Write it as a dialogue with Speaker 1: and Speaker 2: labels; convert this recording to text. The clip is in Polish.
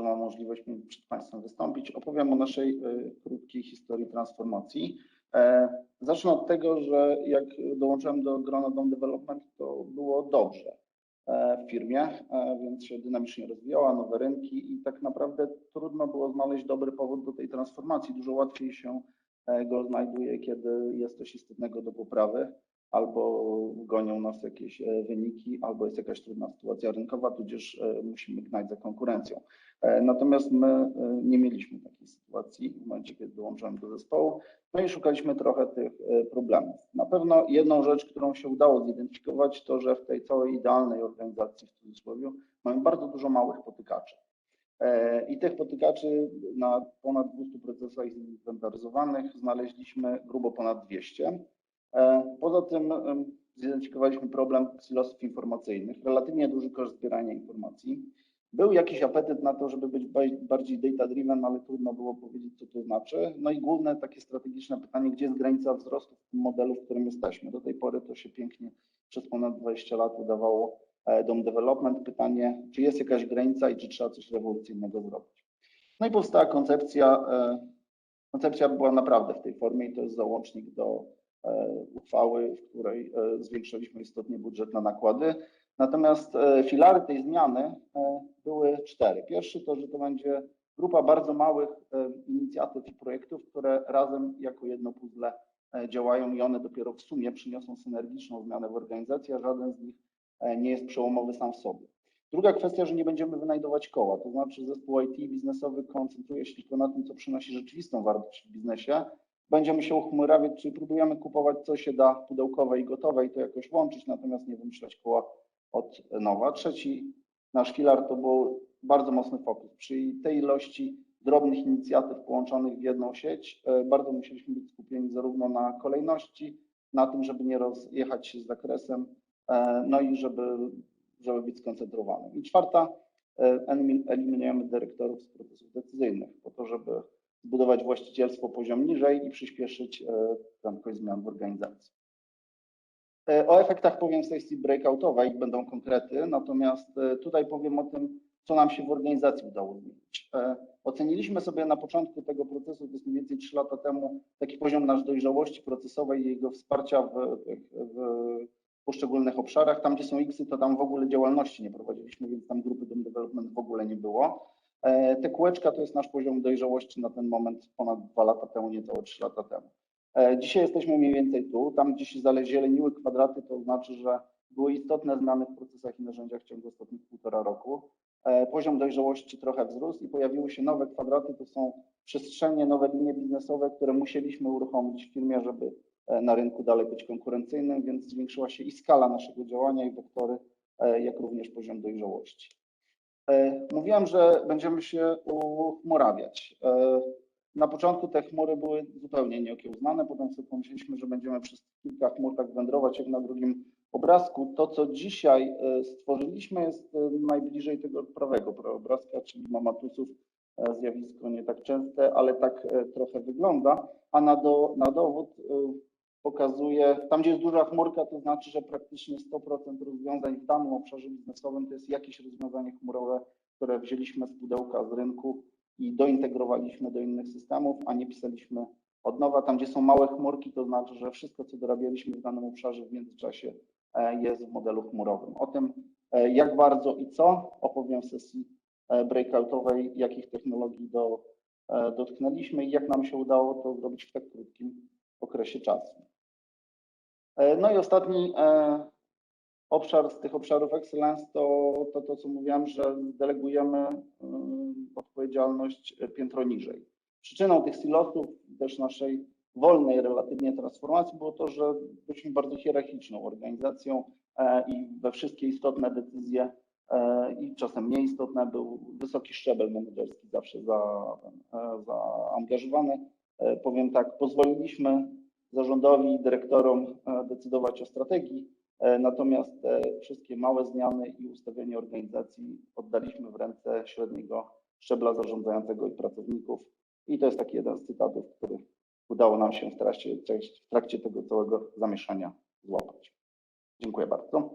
Speaker 1: że mam możliwość przed Państwem wystąpić. Opowiem o naszej e, krótkiej historii transformacji. E, Zacznę od tego, że jak dołączyłem do grona Dom Development, to było dobrze e, w firmie, e, więc się dynamicznie rozwijała, nowe rynki i tak naprawdę trudno było znaleźć dobry powód do tej transformacji. Dużo łatwiej się go znajduje, kiedy jest coś istotnego do poprawy, albo gonią nas jakieś e, wyniki, albo jest jakaś trudna sytuacja rynkowa, tudzież e, musimy gnać za konkurencją. E, Natomiast my nie mieliśmy takiej sytuacji w momencie, kiedy dołączyłem do zespołu, no i szukaliśmy trochę tych problemów. Na pewno jedną rzecz, którą się udało zidentyfikować, to że w tej całej idealnej organizacji w cudzysłowie mamy bardzo dużo małych potykaczy. I tych potykaczy na ponad 200 procesach zinwentaryzowanych znaleźliśmy grubo ponad 200. E, Poza tym zidentyfikowaliśmy problem silosów informacyjnych, relatywnie duży koszt zbierania informacji. Był jakiś apetyt na to, żeby być bardziej data-driven, ale trudno było powiedzieć, co to znaczy. No i główne takie strategiczne pytanie, gdzie jest granica wzrostu w tym modelu, w którym jesteśmy. Do tej pory to się pięknie przez ponad 20 lat udawało e, Dom Development. Pytanie, czy jest jakaś granica i czy trzeba coś rewolucyjnego zrobić. No i powstała koncepcja. e, Koncepcja była naprawdę w tej formie i to jest załącznik do uchwały, w której e, zwiększyliśmy istotnie budżet na nakłady. Natomiast e, filary tej zmiany e, były cztery. Pierwszy to, że to będzie grupa bardzo małych inicjatyw i projektów, które razem jako jedno puzzle działają i one dopiero w sumie przyniosą synergiczną zmianę w organizacji, a żaden z nich nie jest przełomowy sam w sobie. Druga kwestia, że nie będziemy wynajdować koła, to znaczy zespół IT biznesowy koncentruje się tylko na tym, co przynosi rzeczywistą wartość w biznesie. Będziemy się uchmurawiać, czyli próbujemy kupować co się da pudełkowe i gotowe i to jakoś łączyć, natomiast nie wymyślać koła od nowa. Trzeci nasz filar to był bardzo mocny fokus. Przy tej ilości drobnych inicjatyw połączonych w jedną sieć, e, bardzo musieliśmy być skupieni zarówno na kolejności, na tym, żeby nie rozjechać się z zakresem, e, no i żeby, żeby być skoncentrowanym. I czwarta, e, elimin- eliminujemy dyrektorów z procesów decyzyjnych, po to, żeby zbudować właścicielstwo poziom niżej i przyspieszyć e, prędkość zmian w organizacji. E, O efektach powiem w sesji breakoutowej, będą konkrety, natomiast e, tutaj powiem o tym, co nam się w organizacji udało zmienić. Oceniliśmy sobie na początku tego procesu, to jest mniej więcej 3 lata temu, taki poziom nasz dojrzałości procesowej i jego wsparcia w, w, poszczególnych obszarach. Tam, gdzie są X, to tam w ogóle działalności nie prowadziliśmy, więc tam grupy Development w ogóle nie było. E, Te kółeczka to jest nasz poziom dojrzałości na ten moment ponad 2 lata temu, niecałe 3 lata temu. E, Dzisiaj jesteśmy mniej więcej tu. Tam, gdzie się zalezieleniły kwadraty, to znaczy, że były istotne zmiany w procesach i narzędziach w ciągu ostatnich półtora roku. E, Poziom dojrzałości trochę wzrósł i pojawiły się nowe kwadraty. To są przestrzenie, nowe linie biznesowe, które musieliśmy uruchomić w firmie, żeby na rynku dalej być konkurencyjnym, więc zwiększyła się i skala naszego działania, i wektory, jak również poziom dojrzałości. E, Mówiłem, że będziemy się uchmurawiać. E, Na początku te chmury były zupełnie nieokiełznane, potem sobie pomyśleliśmy, że będziemy przez kilka chmur tak wędrować jak na drugim obrazku. To, co dzisiaj e, stworzyliśmy, jest najbliżej tego prawego obrazka, czyli mamatusów. Zjawisko nie tak częste, ale tak trochę wygląda. A na, do, na dowód pokazuje, tam gdzie jest duża chmurka, to znaczy, że praktycznie 100% rozwiązań w danym obszarze biznesowym to jest jakieś rozwiązanie chmurowe, które wzięliśmy z pudełka z rynku i dointegrowaliśmy do innych systemów, a nie pisaliśmy od nowa. Tam, gdzie są małe chmurki, to znaczy, że wszystko, co dorabialiśmy w danym obszarze w międzyczasie e, jest w modelu chmurowym. O tym, e, jak bardzo i co, opowiem w sesji e, breakoutowej, jakich technologii do, dotknęliśmy i jak nam się udało to zrobić w tak krótkim okresie czasu. E, No i ostatni e, obszar z tych obszarów excellence to to, to co mówiłem, że delegujemy ym, odpowiedzialność e, piętro niżej. Przyczyną tych silosów, też naszej wolnej relatywnie transformacji było to, że byliśmy bardzo hierarchiczną organizacją i we wszystkie istotne decyzje i czasem mniej istotne był wysoki szczebel menedżerski zawsze za, zaangażowany. E, Powiem tak, pozwoliliśmy zarządowi, dyrektorom e, decydować o strategii, e, natomiast te wszystkie małe zmiany i ustawienie organizacji oddaliśmy w ręce średniego szczebla zarządzającego i pracowników. I to jest taki jeden z cytatów, który udało nam się w trakcie, w trakcie tego całego zamieszania złapać. Dziękuję bardzo.